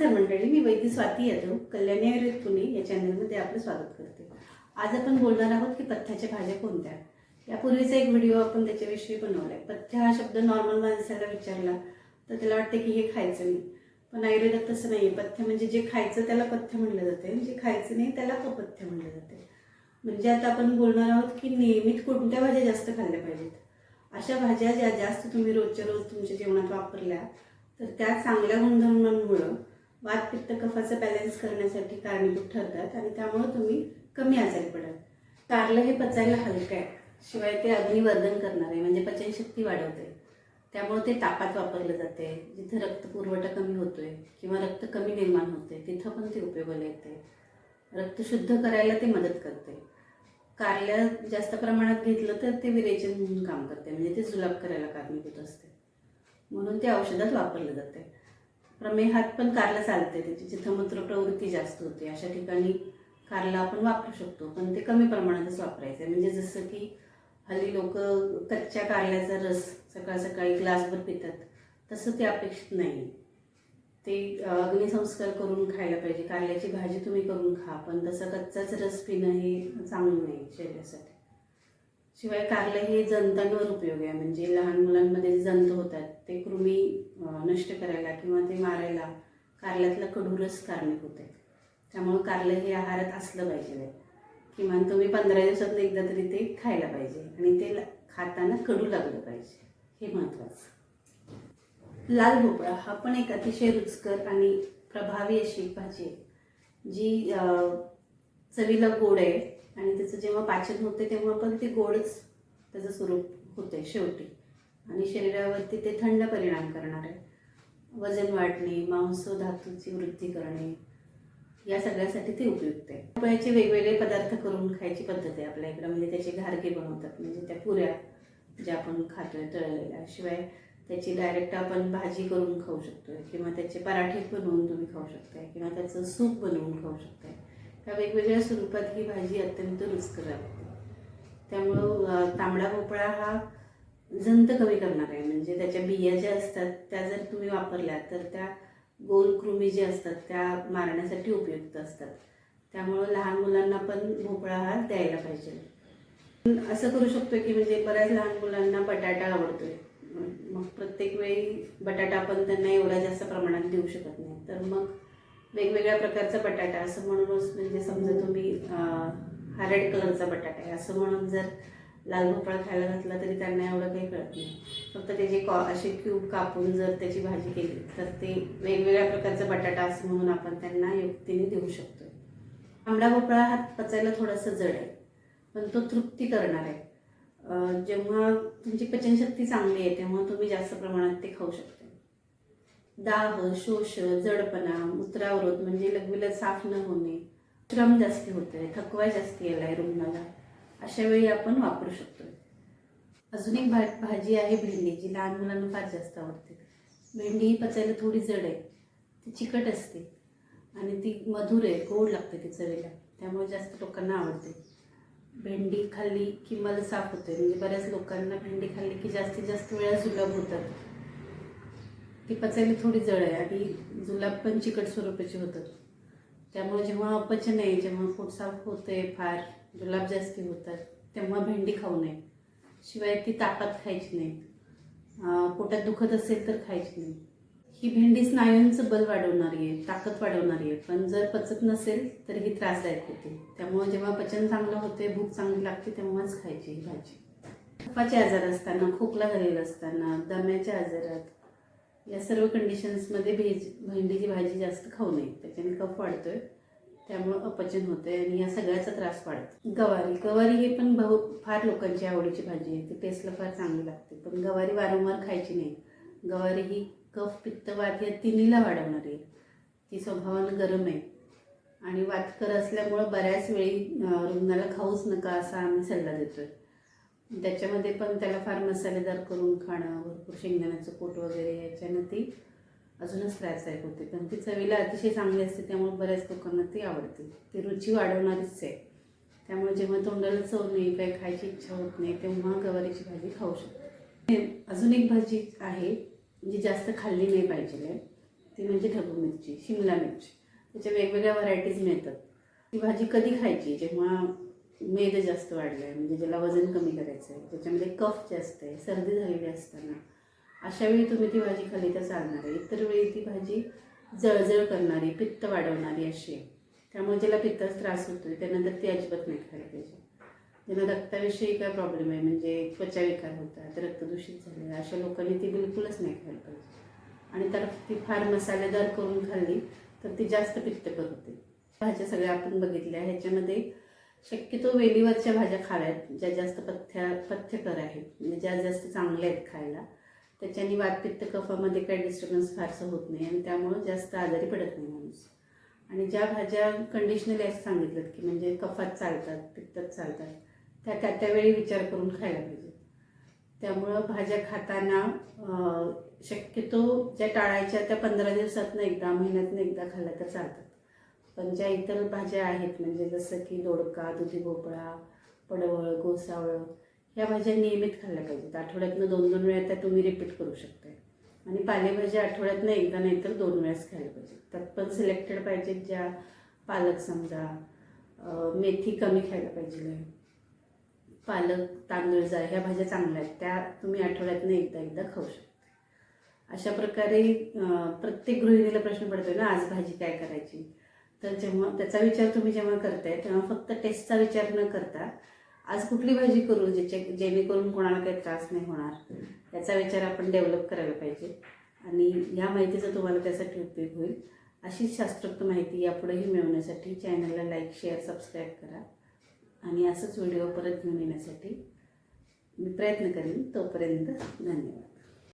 नमस्कार मंडळी मी वैद्य स्वाती यादव कल्याणी आयुर्वेद पुणे या चॅनलमध्ये आपलं स्वागत करते. आज आपण बोलणार आहोत की पथ्याच्या भाज्या कोणत्या? यापूर्वीचा एक व्हिडिओ आपण त्याच्याविषयी बनवला आहे पथ्य हा शब्द नॉर्मल माणसाला विचारला तर त्याला वाटते की हे खायचं नाही. पण आयुर्वेदात तसं नाही आहे पथ्य म्हणजे जे खायचं त्याला पथ्य म्हणलं जाते जे खायचं नाही त्याला अपथ्य म्हणलं जाते. म्हणजे आता आपण बोलणार आहोत की नियमित कोणत्या भाज्या जास्त खाल्ल्या पाहिजेत? अशा भाज्या ज्या जास्त तुम्ही रोजच्या रोज तुमच्या जेवणात वापरल्या तर त्या चांगल्या गुणधर्मांमुळं वात पित्त कफाचं बॅलन्स करण्यासाठी कारणीभूत ठरतात आणि त्यामुळं तुम्ही कमी आजारी पडाल. कारलं हे पचायला हलकं आहे. शिवाय ते अग्निवर्धन करणार आहे. म्हणजे पचनशक्ती वाढवते त्यामुळे ते तापात वापरलं जाते जिथं रक्त पुरवठा कमी होतोय किंवा रक्त कमी निर्माण होते तिथं पण ते उपयोगाला येते रक्त शुद्ध करायला ते मदत करते कारल्या जास्त प्रमाणात घेतलं तर ते विरेचन म्हणून काम करते म्हणजे ते जुलाब करायला कारणीभूत असते म्हणून ते औषधात वापरलं जाते प्रमेहात पण कारला चालते त्याची जिथं मूत्र प्रवृत्ती जास्त होते अशा ठिकाणी कारला आपण वापरू शकतो पण ते कमी प्रमाणातच वापरायचं आहे म्हणजे जसं की हल्ली लोक कच्च्या कारल्याचा रस सकाळ सकाळी ग्लासभर पितात तसं ते अपेक्षित नाही. ते अग्निसंस्कार करून खायला पाहिजे कारल्याची भाजी तुम्ही करून खा पण तसं कच्चाच रस पिणं हे चांगलं नाही शरीरासाठी. शिवाय कारलं हे जंतांवर उपयोग आहे. म्हणजे लहान मुलांमध्ये जे जंत होतात ते कृमी नष्ट करायला किंवा ते मारायला कारल्यातला कडूरस कारणीभूत आहे त्यामुळं कारलं हे आहारात असलं पाहिजे. किमान तुम्ही पंधरा दिवसात एकदा तरी ते खायला पाहिजे आणि ते खाताना कडू लागलं पाहिजे. हे महत्त्वाचं. लाल भोपळा हा पण एक अतिशय रुचकर आणि प्रभावी अशी भाजी आहे. जी चवीला गोड आहे. आणि त्याचं जेव्हा पाचन होते तेव्हा पण ते गोडच त्याचं स्वरूप होते शेवटी. आणि शरीरावरती ते थंड परिणाम करणार आहे. वजन वाढणे मांस धातूची वृद्धी करणे या सगळ्यासाठी ते उपयुक्त आहे. भोपळ्याचे वेगवेगळे पदार्थ करून खायची पद्धत आहे आपल्या इकडं. म्हणजे त्याचे घारके बनवतात. म्हणजे त्या पुऱ्या ज्या आपण खातोय तळलेल्या. शिवाय त्याची डायरेक्ट आपण भाजी करून खाऊ शकतोय. किंवा त्याचे पराठे बनवून तुम्ही खाऊ शकताय. किंवा त्याचं सूप बनवून खाऊ शकताय. ह्या वेगवेगळ्या स्वरूपात ही भाजी अत्यंत रुचकर लागते. त्यामुळं तांबडा भोपळा हा जंत कमी करणार आहे. म्हणजे त्याच्या बिया ज्या असतात त्या जर तुम्ही वापरल्या तर त्या गोल कृमी ज्या असतात त्या मारण्यासाठी उपयुक्त असतात. त्यामुळं लहान मुलांना पण भोपळा हा द्यायला पाहिजे. पण असं करू शकतो की म्हणजे बऱ्याच लहान मुलांना बटाटा आवडतोय. मग प्रत्येक वेळी बटाटा आपण त्यांना एवढा जास्त प्रमाणात देऊ शकत नाही. तर मग वेगवेगळ्या प्रकारचा बटाटा असं म्हणूनच म्हणजे समजा तुम्ही हा रेड कलरचा बटाटा आहे. असं म्हणून जर लाल भोपळा खायला घातला तरी त्यांना एवढं काही कळत नाही. फक्त त्याचे कॉ असे क्यूब कापून जर त्याची भाजी केली तर ते वेगवेगळ्या प्रकारचा बटाटा असं म्हणून आपण त्यांना युक्तीने देऊ शकतो. आंबडा भोपळा हा पचायला थोडासा जड आहे पण तो तृप्ती करणार आहे. जेव्हा तुमची पचनशक्ती चांगली आहे तेव्हा तुम्ही जास्त प्रमाणात ते खाऊ शकता. दाह शोष जडपणा मूत्रावरोध म्हणजे लघवीला साफ न होणे श्रम जास्ती होते थकवा जास्ती यायला रुग्णाला. अशा वेळी आपण वापरू शकतो अजून एक भा भाजी आहे भेंडी जी लहान मुलांना फार जास्त आवडते. भेंडी ही पचायला थोडी जड आहे. ती चिकट असते. आणि ती मधुर आहे गोड लागते ती चवीला. त्यामुळे जास्त लोकांना आवडते. भेंडी खाल्ली की मल साफ होते. म्हणजे बऱ्याच लोकांना भेंडी खाल्ली की जास्तीत जास्त वेळा सुलभ होतात. ती पचायला थोडी जड आहे आणि जुलाब पण चिकट स्वरूपाची होतात. त्यामुळे जेव्हा अपचन आहे जेव्हा पोट साफ होते फार जुलाब जास्ती होतात तेव्हा भेंडी खाऊ नये. शिवाय ती तापात खायची नाही. पोटात दुखत असेल तर खायची नाही. ही भेंडी स्नायूंचं बल वाढवणारी आहे ताकद वाढवणारी आहे. पण जर पचत नसेल तर ही त्रासदायक होते. त्यामुळे जेव्हा पचन चांगलं होते भूक चांगली लागते तेव्हाच खायची ही भाजी. कफाचे आजार असताना खोकला झालेला असताना दम्याच्या आजारात या सर्व कंडिशन्समध्ये भेज भेंडीची भाजी जास्त खाऊ नये. त्याच्याने कफ वाढतोय. त्यामुळं अपचन होतंय आणि या सगळ्याचा त्रास वाढतो. गवारी गवारी ही पण बहु फार लोकांची आवडीची भाजी आहे. ती टेस्टला फार चांगली लागते. पण गवारी वारंवार खायची नाही. गवारी ही कफ पित्त वात या तिन्हीला वाढवणारी आहे. ती स्वभावानं गरम आहे. आणि वातकर असल्यामुळं बऱ्याच वेळी रुग्णाला खाऊच नका असा आम्ही सल्ला देतोय. त्याच्यामध्ये पण त्याला फार मसालेदार करून खाणं भरपूर शेंगदाण्याचं पोट वगैरे याच्यानं ती अजूनच त्रासदायक होते. पण ती चवीला अतिशय चांगली असते त्यामुळे बऱ्याच लोकांना ती आवडते. ती रुची वाढवणारीच आहे. त्यामुळे जेव्हा तोंडाला चव नाही काही खायची इच्छा होत नाही तेव्हा गवारीची भाजी खाऊ शकतो. अजून एक भाजी आहे जी जास्त खाल्ली नाही पाहिजे. ती म्हणजे ढबू मिरची शिमला मिरची. त्याच्या वेगवेगळ्या व्हरायटीज मिळतात. ती भाजी कधी खायची? जेव्हा मेद जास्त वाढलं आहे म्हणजे ज्याला वजन कमी करायचं आहे त्याच्यामध्ये कफ जास्त आहे सर्दी झालेली असताना अशा वेळी तुम्ही ती भाजी खाल्ली तर चालणार आहे. इतर वेळी ती भाजी जळजळ करणारी पित्त वाढवणारी अशी आहे. त्यामुळे ज्याला पित्ताचा त्रास होतो त्यानंतर ती अजिबात नाही खायला पाहिजे. ज्यांना रक्ताविषयी काय प्रॉब्लेम आहे म्हणजे त्वचा विकार होतात रक्तदूषित झाले अशा लोकांनी ती बिलकुलच नाही खायला पाहिजे. आणि तर ती फार मसालेदार करून खाल्ली तर ती जास्त पित्तकर होते. भाज्या सगळ्या आपण बघितल्या ह्याच्यामध्ये शक्यतो वेलीवरच्या भाज्या खाव्यात ज्या जास्त पथ्या पथ्यकर आहेत. म्हणजे ज्या जास्त चांगल्या आहेत खायला. त्याच्याने वातपित्त कफामध्ये काही डिस्टर्बन्स फारसं होत नाही आणि त्यामुळं जास्त आजारी पडत नाही माणूस. आणि ज्या भाज्या कंडिशनली असं सांगितलं की म्हणजे कफात चालतात पित्तात चालतात त्या त्या त्यावेळी विचार करून खायला पाहिजे त्यामुळं भाज्या खाताना शक्यतो ज्या टाळायच्या त्या पंधरा दिवसातनं एकदा महिन्यातनं एकदा खाल्ल्या तर चालतात. पण ज्या इतर भाज्या आहेत म्हणजे जसं की दोडका दुधी भोपळा पडवळ गोसावळं ह्या भाज्या नियमित खाल्ल्या पाहिजेत. आठवड्यातनं दोन दोन वेळा त्या तुम्ही रिपीट करू शकताय. आणि पालेभाज्या आठवड्यातनं एकदा नाही तर दोन वेळाच खायला पाहिजेत. त्यात पण सिलेक्टेड पाहिजेत ज्या पालक समजा मेथी कमी खायला पाहिजे पालक तांदूळ जा ह्या भाज्या चांगल्या आहेत. त्या तुम्ही आठवड्यातनं एकदा एकदा खाऊ शकता अशा प्रकारे प्रत्येक गृहिणीला प्रश्न पडतो ना आज भाजी काय करायची? तर जेव्हा त्याचा विचार तुम्ही जेव्हा करताय तेव्हा फक्त टेस्टचा विचार न करता आज कुठली भाजी करू ज्याच्या जेणेकरून कोणाला काही त्रास नाही होणार याचा विचार आपण डेव्हलप करायला पाहिजे. आणि ह्या माहितीचा तुम्हाला त्यासाठी उपयोग होईल. अशीच शास्त्रोक्त माहिती यापुढेही मिळवण्यासाठी चॅनलला लाईक शेअर सबस्क्राईब करा. आणि असंच व्हिडिओ परत घेऊन येण्यासाठी मी प्रयत्न करेन. तोपर्यंत धन्यवाद.